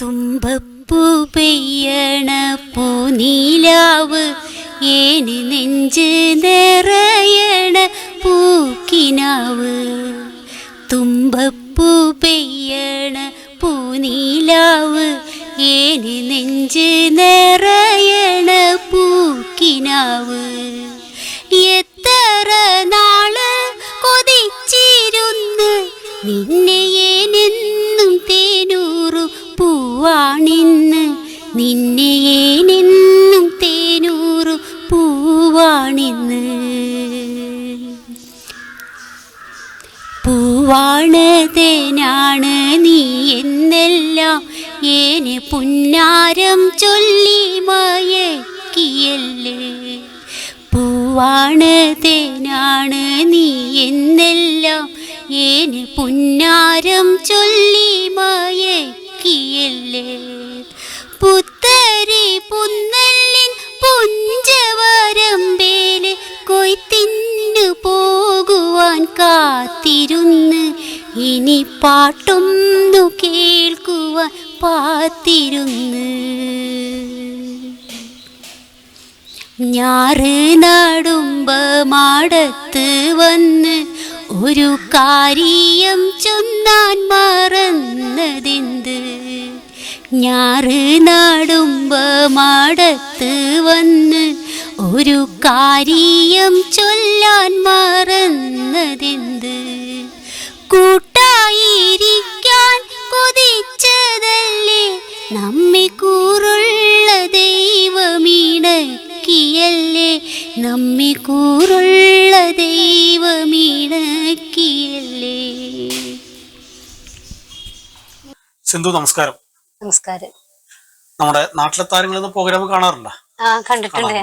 തുമ്പപ്പൂ പെയ്യണ പൂനീലാവ് ഏന് നെഞ്ച് നിറയണ പൂക്കിനാവ്. തുമ്പപ്പൂ പെയ്യണ പൂനീലാവ് ഏന് നെഞ്ച് നിറയണ പൂക്കിനാവ്. എത്ര നാൾ കൊതിച്ചിരുന്ന് നിന്നെ പൂവാണിന്ന് നിന്നെ നിന്നും തേനൂറു പൂവാണിന്ന്. പൂവാണ് തേനാണ് നീ എന്നെല്ലാം ഏനെ പുന്നാരം ചൊല്ലി മയക്കിയല്ലേ. പൂവാണ് തേനാണ് നീ എന്നെല്ലാം ഏന് പുന്നാരം ചൊല്ലി പുന്നല്ലിൻ പോകുവാൻ കാത്തിരുന്ന് ഇനി പാട്ടൊന്നു കേൾക്കുവാൻ പാത്തിരുന്ന്. ഞാറ് നടുമ്പ മാടത്ത് വന്ന് ഒരു കാര്യം ചൊന്നാൻ മറന്നതെന്ത്? ഞാറ് നടുമ്പ മാടത്ത് വന്ന് ഒരു കാര്യം ചൊല്ലാൻ മറന്നതെന്ത്? കൂട്ടായിരിക്കാൻ കൊതിച്ചതല്ലേ? നമ്മെ കൂറുള്ള ദൈവമീണക്കിയല്ലേ? നമ്മെ കൂറുള്ള ദൈവമീണക്കിയല്ലേ? സിന്ധു നമസ്കാരം. നമസ്കാരം. നമ്മുടെ നാട്ടിലെ താരങ്ങൾ എന്ന പ്രോഗ്രാം കാണാറില്ല കണ്ടിട്ടുണ്ട്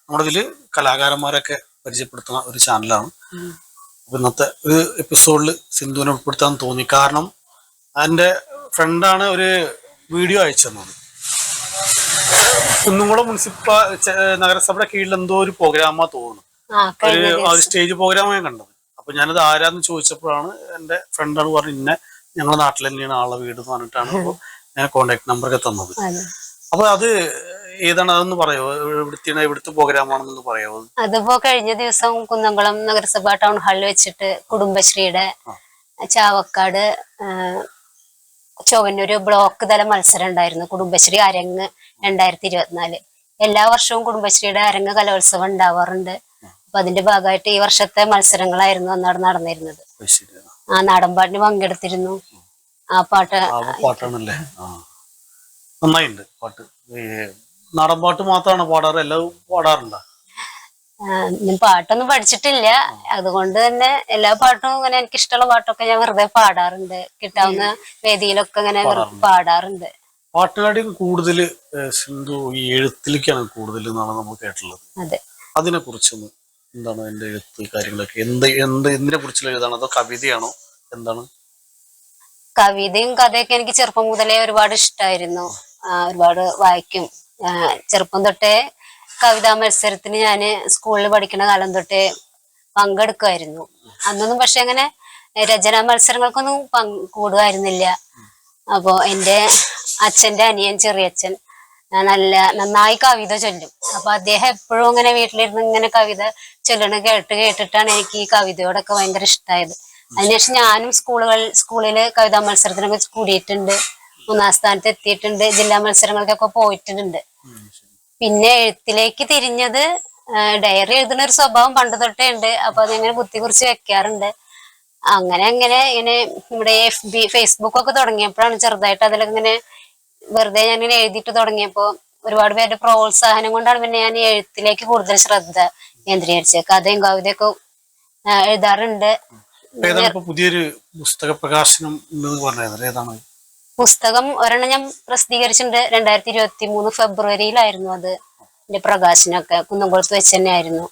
നമ്മുടെ ഇതിൽ കലാകാരന്മാരൊക്കെ പരിചയപ്പെടുത്തുന്ന ഒരു ചാനലാണ്. ഇന്നത്തെ ഒരു എപ്പിസോഡിൽ സിന്ധുവിനെ ഉൾപ്പെടുത്താൻ തോന്നി. കാരണം എന്റെ ഫ്രണ്ടാണ് ഒരു വീഡിയോ അയച്ചു തന്നത് കുന്നുംകുളം മുനിസിപ്പൽ നഗരസഭയുടെ കീഴിൽ എന്തോ ഒരു പ്രോഗ്രാമാ തോന്നുന്നു. ഒരു ഒരു സ്റ്റേജ് പ്രോഗ്രാമാണ് ഞാൻ കണ്ടത്. അപ്പൊ ഞാനത് ആരാന്ന് ചോദിച്ചപ്പോഴാണ് എന്റെ ഫ്രണ്ടാണ് പറഞ്ഞു ഇന്നെ ഞങ്ങളുടെ നാട്ടിൽ തന്നെയാണ് ആളെ വീട് എന്ന് പറഞ്ഞിട്ടാണ് ഞാൻ കോണ്ടാക്ട് നമ്പറൊക്കെ തന്നത്. അപ്പൊ അത് ഏതാണ് അതെന്ന് പറയോ? ഇവിടുത്തെ ഇവിടുത്തെ പ്രോഗ്രാം ആണെന്നൊന്ന് പറയോ അതിപ്പോ കഴിഞ്ഞ ദിവസം കുന്നംകുളം നഗരസഭ ടൗൺ ഹാളിൽ വെച്ചിട്ട് കുടുംബശ്രീയുടെ ചാവക്കാട് ചൊവന്നൂർ ചൊവ്വന്നൂര് ബ്ലോക്ക് തല മത്സരം ഉണ്ടായിരുന്നു. കുടുംബശ്രീ അരങ്ങ് രണ്ടായിരത്തി ഇരുപത്തിനാല് എല്ലാ വർഷവും കുടുംബശ്രീയുടെ അരങ്ങ് കലോത്സവം ഉണ്ടാവാറുണ്ട്. അപ്പൊ അതിന്റെ ഭാഗമായിട്ട് ഈ വർഷത്തെ മത്സരങ്ങളായിരുന്നു അന്നവിടെ നടന്നിരുന്നത്. ആ നാടൻപാട്ടിന് പങ്കെടുത്തിരുന്നു. ആ. പാട്ട് പാട്ടാണല്ലേ? നന്നായിട്ടുണ്ട് പാട്ട്. നാടൻ പാട്ട് മാത്രമാണ് പാടാറ് എല്ലാവരും പാടാറില്ല ഞാൻ പാട്ടൊന്നും പഠിച്ചിട്ടില്ല. അതുകൊണ്ട് തന്നെ എല്ലാ പാട്ടും ഇങ്ങനെ എനിക്ക് ഇഷ്ടമുള്ള പാട്ടൊക്കെ ഞാൻ വെറുതെ പാടാറുണ്ട്. കിട്ടാവുന്ന വേദിയിലൊക്കെ ഇങ്ങനെ പാടാറുണ്ട്. പാട്ടുകാടിയും കൂടുതൽ സിന്ധു ഈ എഴുത്തിലേക്കാണ് കൂടുതൽ എന്നാണ് നമ്മൾ കേട്ടിട്ടുള്ളത്. അതെ. അതിനെ കുറിച്ചൊന്ന് എന്താണ് എന്റെ എഴുത്ത് കാര്യങ്ങളൊക്കെ? എന്ത് എന്ത് എന്തിനെ കുറിച്ചുള്ള എഴുതാണ്? അതോ കവിതയാണോ? എന്താണ്? കവിതയും കഥയൊക്കെ എനിക്ക് ചെറുപ്പം മുതലേ ഒരുപാട് ഇഷ്ടമായിരുന്നു ഒരുപാട് വായിക്കും. ചെറുപ്പം തൊട്ടേ കവിതാ മത്സരത്തിന് ഞാൻ സ്കൂളിൽ പഠിക്കുന്ന കാലം തൊട്ടേ പങ്കെടുക്കുമായിരുന്നു അന്നൊന്നും പക്ഷെ അങ്ങനെ രചനാ മത്സരങ്ങൾക്കൊന്നും പങ്ക് കൂടുമായിരുന്നില്ല അപ്പോ എന്റെ അച്ഛന്റെ അനിയൻ ചെറിയച്ഛൻ നല്ല നന്നായി കവിത ചൊല്ലും. അപ്പൊ അദ്ദേഹം എപ്പോഴും ഇങ്ങനെ വീട്ടിലിരുന്ന് ഇങ്ങനെ കവിത ചൊല്ലണ കേട്ട് കേട്ടിട്ടാണ് എനിക്ക് ഈ കവിതയോടൊക്കെ ഭയങ്കര ഇഷ്ടമായത് അതിനുശേഷം ഞാനും സ്കൂളുകൾ സ്കൂളിൽ കവിതാ മത്സരത്തിനൊക്കെ കൂടിയിട്ടുണ്ട്. മൂന്നാം സ്ഥാനത്ത് എത്തിയിട്ടുണ്ട്. ജില്ലാ മത്സരങ്ങൾക്കൊക്കെ പോയിട്ടുണ്ട്. പിന്നെ എഴുത്തിലേക്ക് തിരിഞ്ഞത് ഡയറി എഴുതുന്ന ഒരു സ്വഭാവം പണ്ട് തൊട്ടേ ഉണ്ട്. അപ്പൊ അതിങ്ങനെ ബുദ്ധി കുറിച്ച് വെക്കാറുണ്ട്. അങ്ങനെ അങ്ങനെ ഇങ്ങനെ നമ്മുടെ എഫ് ബി ഫേസ്ബുക്ക് ഒക്കെ തുടങ്ങിയപ്പോഴാണ് ചെറുതായിട്ട് അതിലൊക്കെ ഇങ്ങനെ വെറുതെ ഞാൻ ഇങ്ങനെ എഴുതിയിട്ട് തുടങ്ങിയപ്പോ ഒരുപാട് പേരുടെ പ്രോത്സാഹനം കൊണ്ടാണ് പിന്നെ ഞാൻ എഴുത്തിലേക്ക് കൂടുതൽ ശ്രദ്ധ കേന്ദ്രീകരിച്ചത്. കഥയും കവിതയൊക്കെ എഴുതാറുണ്ട്. പുതിയൊരു പുസ്തക പ്രകാശനം ഏതാണ്? പുസ്തകം ഒരെണ്ണം ഞാൻ പ്രസിദ്ധീകരിച്ചിട്ടുണ്ട്. രണ്ടായിരത്തി ഇരുപത്തി മൂന്ന് ഫെബ്രുവരിയിലായിരുന്നു അത്. എന്റെ പ്രകാശനമൊക്കെ കുന്നംകുളത്ത് വെച്ച് തന്നെയായിരുന്നു.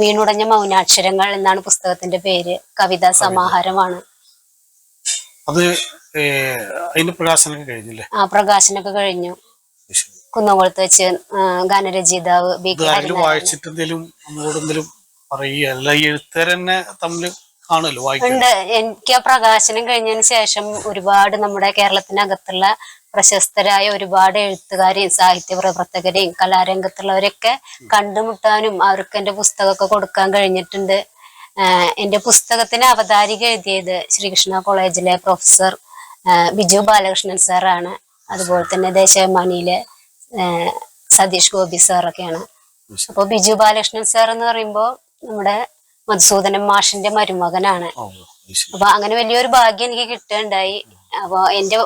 വീണുടഞ്ഞ മൗനാക്ഷരങ്ങൾ എന്നാണ് പുസ്തകത്തിന്റെ പേര്. കവിതാ സമാഹാരമാണ്. അത് അതിന്റെ പ്രകാശനമൊക്കെ കഴിഞ്ഞില്ലേ? ആ പ്രകാശനമൊക്കെ കഴിഞ്ഞു. കുന്നംകുളത്ത് വെച്ച് ഗാനരചയിതാവ് വായിച്ചിട്ട് എന്തെങ്കിലും പറയുക അല്ല എഴുത്തുകാരനെ തമ്മിൽ വായിക്കാൻ ഉണ്ട്. എനിക്ക് ആ പ്രകാശനം കഴിഞ്ഞതിന് ശേഷം ഒരുപാട് നമ്മുടെ കേരളത്തിനകത്തുള്ള പ്രശസ്തരായ ഒരുപാട് എഴുത്തുകാരെയും സാഹിത്യ പ്രവർത്തകരെയും കലാരംഗത്തുള്ളവരെയൊക്കെ കണ്ടുമുട്ടാനും അവർക്ക് എന്റെ പുസ്തകമൊക്കെ കൊടുക്കാൻ കഴിഞ്ഞിട്ടുണ്ട്. എന്റെ പുസ്തകത്തിന് അവതാരിക എഴുതിയത് ശ്രീകൃഷ്ണ കോളേജിലെ പ്രൊഫസർ ബിജു ബാലകൃഷ്ണൻ സാറാണ്. അതുപോലെ തന്നെ ദേശാഭിമാനിയിലെ സതീഷ് ഗോപി സാറൊക്കെയാണ്. അപ്പോൾ ബിജു ബാലകൃഷ്ണൻ സാർ എന്ന് പറയുമ്പോൾ നമ്മുടെ മധുസൂദനൻ മാഷിന്റെ മരുമകനാണ്. അപ്പൊ അങ്ങനെ വലിയൊരു ഭാഗ്യം എനിക്ക് കിട്ടുകയുണ്ടായി. അപ്പൊ എന്റെ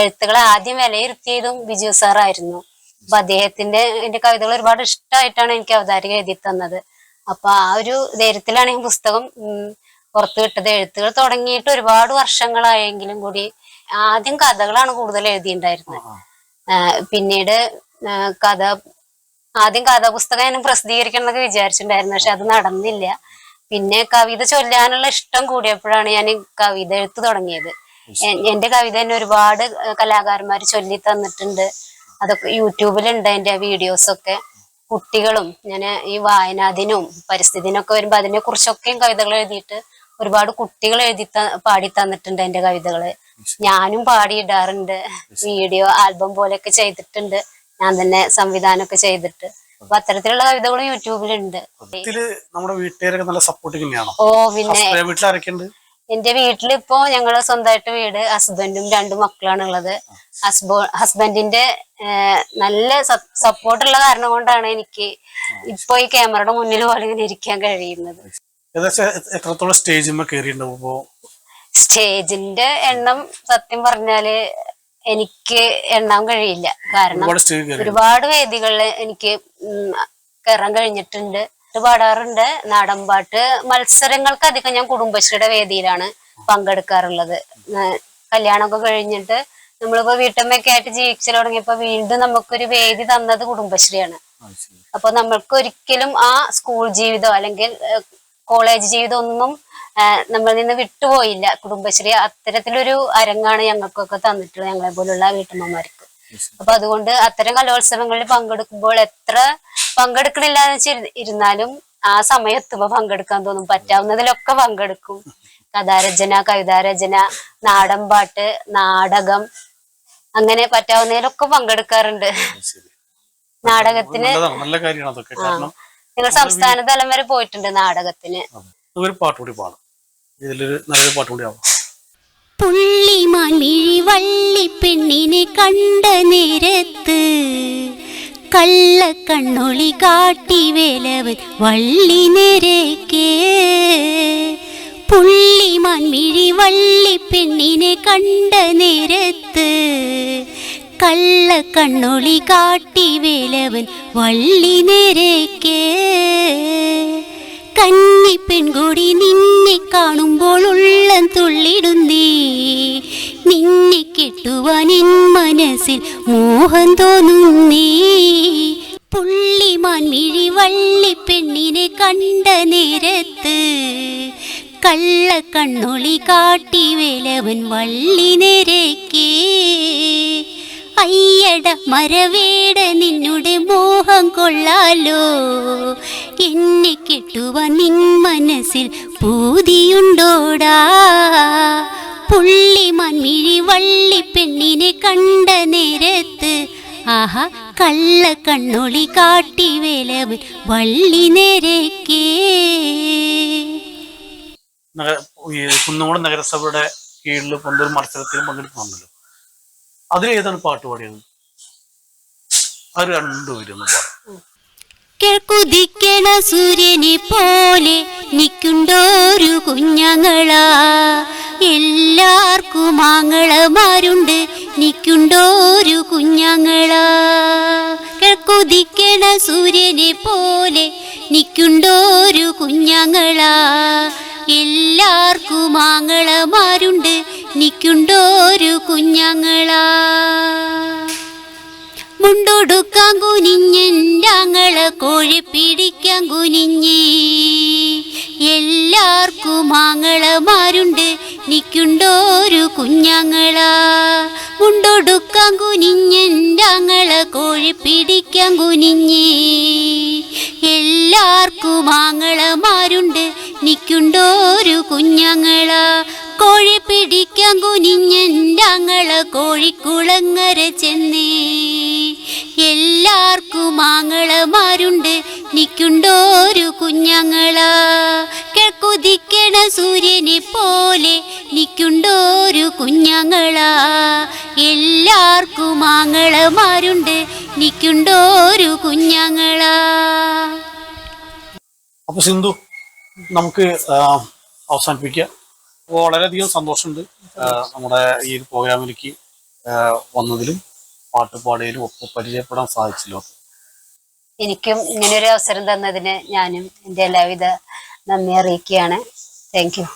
എഴുത്തുകളെ ആദ്യം വിലയിരുത്തിയതും ബിജു സാറായിരുന്നു. അപ്പൊ അദ്ദേഹത്തിന്റെ എന്റെ കവിതകൾ ഒരുപാട് ഇഷ്ടമായിട്ടാണ് എനിക്ക് അവതാരിക എഴുതി തന്നത്. അപ്പൊ ആ ഒരു ധൈര്യത്തിലാണ് ഈ പുസ്തകം പുറത്തു വിട്ടത്. എഴുത്തുകൾ തുടങ്ങിയിട്ട് ഒരുപാട് വർഷങ്ങളായെങ്കിലും കൂടി ആദ്യം കഥകളാണ് കൂടുതൽ എഴുതിയിട്ടുണ്ടായിരുന്നത്. പിന്നീട് കഥ ആദ്യം കഥാപുസ്തകം ഞാൻ പ്രസിദ്ധീകരിക്കണം എന്നൊക്കെ വിചാരിച്ചിട്ടുണ്ടായിരുന്നു. പക്ഷെ അത് നടന്നില്ല. പിന്നെ കവിത ചൊല്ലാനുള്ള ഇഷ്ടം കൂടിയപ്പോഴാണ് ഞാൻ കവിത എഴുത്ത് തുടങ്ങിയത്. എന്റെ കവിത തന്നെ ഒരുപാട് കലാകാരന്മാർ ചൊല്ലി തന്നിട്ടുണ്ട്. അതൊക്കെ യൂട്യൂബിലുണ്ട് എന്റെ വീഡിയോസ് ഒക്കെ കുട്ടികളും ഞാൻ ഈ വായനാദിനവും പരിസ്ഥിതിനൊക്കെ വരുമ്പോ അതിനെ കുറിച്ചൊക്കെയും കവിതകൾ എഴുതിയിട്ട് ഒരുപാട് കുട്ടികൾ എഴുതി പാടി തന്നിട്ടുണ്ട് എന്റെ കവിതകൾ. ഞാനും പാടിയിടാറുണ്ട്. വീഡിയോ ആൽബം പോലെയൊക്കെ ചെയ്തിട്ടുണ്ട്. ഞാൻ തന്നെ സംവിധാനമൊക്കെ ചെയ്തിട്ട്. അപ്പൊ അത്തരത്തിലുള്ള കവിതകളും യൂട്യൂബിലുണ്ട്. ഇതിൽ നമ്മുടെ വീട്ടുകാരൊക്കെ നല്ല സപ്പോർട്ടിങ് തന്നെയാണോ ഓ പിന്നെ വീട്ടിലാരൊക്കെ ഉണ്ട് എന്റെ വീട്ടിലിപ്പോ ഞങ്ങൾ സ്വന്തമായിട്ട് വീട് ഹസ്ബൻഡും രണ്ടു മക്കളാണ് ഉള്ളത് ഹസ്ബോ ഹസ്ബൻഡിന്റെ നല്ല സപ്പോർട്ടുള്ള കാരണം കൊണ്ടാണ് എനിക്ക് ഇപ്പൊ ഈ ക്യാമറയുടെ മുന്നിൽ പോലെ ഇങ്ങനെ ഇരിക്കാൻ കഴിയുന്നത്. എത്രത്തോളം ഇപ്പോ? സ്റ്റേജിന്റെ എണ്ണം സത്യം പറഞ്ഞാൽ എനിക്ക് എണ്ണാൻ കഴിയില്ല. കാരണം ഒരുപാട് വേദികളിൽ എനിക്ക് കയറാൻ കഴിഞ്ഞിട്ടുണ്ട്. പാടാറുണ്ട്. നാടൻപാട്ട് മത്സരങ്ങൾക്ക് അധികം ഞാൻ കുടുംബശ്രീയുടെ വേദിയിലാണ് പങ്കെടുക്കാറുള്ളത്. കല്യാണമൊക്കെ കഴിഞ്ഞിട്ട് നമ്മളിപ്പോ വീട്ടമ്മയൊക്കെ ആയിട്ട് ജീവിച്ചു തുടങ്ങിയപ്പോ വീണ്ടും നമുക്കൊരു വേദി തന്നത് കുടുംബശ്രീയാണ്. അപ്പൊ നമ്മൾക്ക് ഒരിക്കലും ആ സ്കൂൾ ജീവിതം അല്ലെങ്കിൽ കോളേജ് ജീവിതം ഒന്നും നമ്മളിൽ നിന്ന് വിട്ടുപോയില്ല. കുടുംബശ്രീ അത്തരത്തിലൊരു അരങ്ങാണ് ഞങ്ങൾക്കൊക്കെ തന്നിട്ടുള്ളത് ഞങ്ങളെ പോലുള്ള വീട്ടമ്മമാർക്ക്. അപ്പൊ അതുകൊണ്ട് അത്തരം കലോത്സവങ്ങളിൽ പങ്കെടുക്കുമ്പോൾ എത്ര പങ്കെടുക്കണില്ല എന്ന് വെച്ച് ഇരുന്നാലും ആ സമയത്തുമ്പോ പങ്കെടുക്കാൻ തോന്നും. പറ്റാവുന്നതിലൊക്കെ പങ്കെടുക്കും. കഥാരചന കവിതാരചന നാടൻപാട്ട് നാടകം അങ്ങനെ പറ്റാവുന്നതിലൊക്കെ പങ്കെടുക്കാറുണ്ട്. നാടകത്തിന് നല്ല കാര്യമാണ് അതൊക്കെ. കാരണം ഞങ്ങൾ സംസ്ഥാന തലം വരെ പോയിട്ടുണ്ട് നാടകത്തിന്. ഒരു പാട്ടുകൂടി പാടും. ഇതിലൊരു നല്ലൊരു പാട്ട് ആവും. വള്ളി പെണ്ണിനെ കണ്ട നേരത്ത് കള്ളക്കണ്ണൊളി കാട്ടി വേലവൻ വള്ളി നേരക്കേ. പുള്ളി മിഴി വള്ളി പെണ്ണിനെ കണ്ട നേരത്ത് കള്ളക്കണ്ണൊളി കാട്ടി വേലവൻ വള്ളി നേരേക്കേ. കന്നി പെൺകുടി നിന്നെ കാണുമ്പോൾ ഉള്ളം തുള്ളിടുന്നേ. നിന്നെ കെട്ടുവാൻ എൻ മനസ്സിൽ മോഹം തോന്നുന്നേ. പുള്ളിമാൻ മിഴി വള്ളി പെണ്ണിനെ കണ്ട നേരത്ത് കള്ള കണ്ണൊളി കാട്ടി വേലവൻ വള്ളി നേരേക്കേ. അയ്യട മരവേട നിന്നുടെ മോഹം കൊള്ളാലോ. എന്നെ കെട്ടുവാൻ നിൻ മനസ്സിൽ പൂതിയുണ്ടോടാ. പുള്ളി മൺമിഴി വള്ളി പെണ്ണിനെ കണ്ട നേരത്ത് ആഹാ കള്ള കണ്ണൊളി കാട്ടി വേലവൻ വള്ളി നേരക്കേ. നഗ- നഗരസഭയുടെ കീഴിൽ പൊന്തൂർ മത്സരത്തിൽ പങ്കെടുക്കുന്നുണ്ടല്ലോ. അതിൽ ഏതാണ് പാട്ട് പാടിയത്? അത് രണ്ടുപേരും കിഴക്കുദിക്കണ സൂര്യനെ പോലെ നിക്കുണ്ടോരു കുഞ്ഞങ്ങളാ. എല്ലാവർക്കും മാങ്ങളമാരുണ്ട് നിക്കുണ്ടോരു കുഞ്ഞങ്ങളാ. കിഴക്കുദിക്കണ സൂര്യനെ പോലെ നിക്കുണ്ടോരു കുഞ്ഞങ്ങളാ. എല്ലാവർക്കും ആങ്ങളമാരുണ്ട്. നിക്കുണ്ടോരു കുഞ്ഞങ്ങളാ? മുണ്ടൊടുക്കാൻ കുനിഞ്ഞെന്റങ്ങളെ കോഴി പിടിക്കാൻ കുനിഞ്ഞ്. എല്ലാവർക്കും ആങ്ങളമാരുണ്ട്. നിക്കുണ്ടോരു കുഞ്ഞങ്ങളാ? മുണ്ടൊടുക്കാൻ കുനിഞ്ഞെന്റങ്ങളെ കോഴി പിടിക്കാൻ കുനിഞ്ഞി. എല്ലാവർക്കും ആങ്ങളമാരുണ്ട്. നിൽക്കുണ്ടോരു കുഞ്ഞങ്ങള? കോഴി പിടിക്കാൻ കുനിഞ്ഞങ്ങള കോഴിക്കുളങ്ങര ചെന്നേ. എല്ലാവർക്കും ആങ്ങളമാരുണ്ട്. നിൽക്കുണ്ടോരു കുഞ്ഞങ്ങള? കിഴക്കുതിക്കണ സൂര്യനെ പോലെ നിക്കുണ്ടോരു കുഞ്ഞങ്ങളാ. എല്ലാവർക്കും ആങ്ങളമാരുണ്ട്. നിക്കുണ്ടോരു കുഞ്ഞങ്ങളാ. അപ്പൊ സിന്ധു നമുക്ക് അവസാനിപ്പിക്കാം. വളരെയധികം സന്തോഷമുണ്ട് നമ്മുടെ ഈ ഒരു പ്രോഗ്രാമിലേക്ക് വന്നതിലും പാട്ട് പാടിയതിലും ഒക്കെ പരിചയപ്പെടാൻ സാധിച്ചല്ലോ. എനിക്കും ഇങ്ങനെ ഒരു അവസരം തന്നതിന് ഞാനും എന്റെ എല്ലാവിധ നന്ദി അറിയിക്കുകയാണ്. Thank you